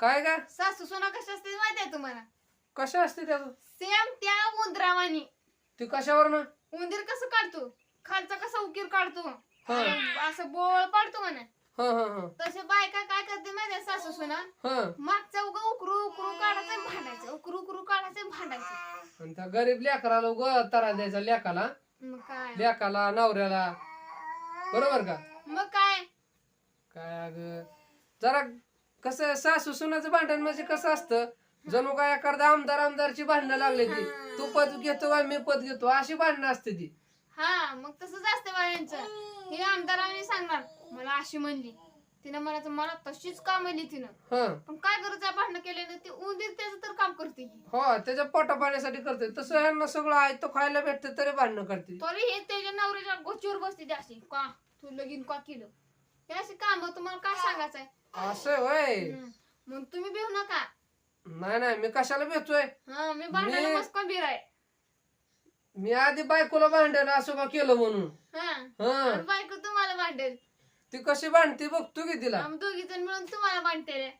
काय का सासू सोना कशा असते माहिती आहे तुम्हाला? कशा असते त्याच सेम त्या उंदरावानी. ती कशावर ना उंदीर कसं काढतो? खालचा कसा उकीर काढतो? हा. असं बोळ पाडतो म्हणा. हा हा हा. तसे बायका काय करते माहिती आहे सासू सोना? हा. मागचा उगा उकरू उकरू काढायचं आणि भांडायचं. उकरू उकरू काढायचं आणि भांडायचं. आणि त्या गरीब लेकराला उग तरा द्यायचा लेकाला. मग काय? लेकाला नवऱ्याला. बरोबर का? मग काय? काय अग? जरा कसं सासू सुनाचं भांडण म्हणजे कसं असतं? जणू काय एखादा आमदार आमदारची भांडणं लागली ती. तू पद घेतो का मी पद घेतो? अशी भांडणं असते ती. हा मग तसंच असते बायांचं. हे आमदारांनी सांगणार. मला अशी म्हणली. तिनं म्हणायचं मला तशीच का म्हणली तिनं. हा. पण काय गरज आहे भांडणं केल्यानं? ते उंदीर त्याचं तर काम करते की हो त्याच्या पोटा पाण्यासाठी करते. तसं ह्यांना सगळं आहे तो खायला भेटते तरी भांडणं करते. तरी हे त्याच्या नवऱ्याच्या गोचीवर बसते ते अशी. का? तू लगीन का केलं? हे अशी काम तुम्हाला काय सांगायचं आहे असं होय. मग तुम्ही भिवू नका. नाही नाही मी कशाला भेटतोय हा मी भांडायला मी- मस्त आहे मी आधी बायकोला भांडण असं का केलं म्हणून? हा. हा. आणि बायको तुम्हाला भांडेल. ती कशी भांडते बघतो की तिला. आम्ही दोघी जण मिळून तुम्हाला भांडते रे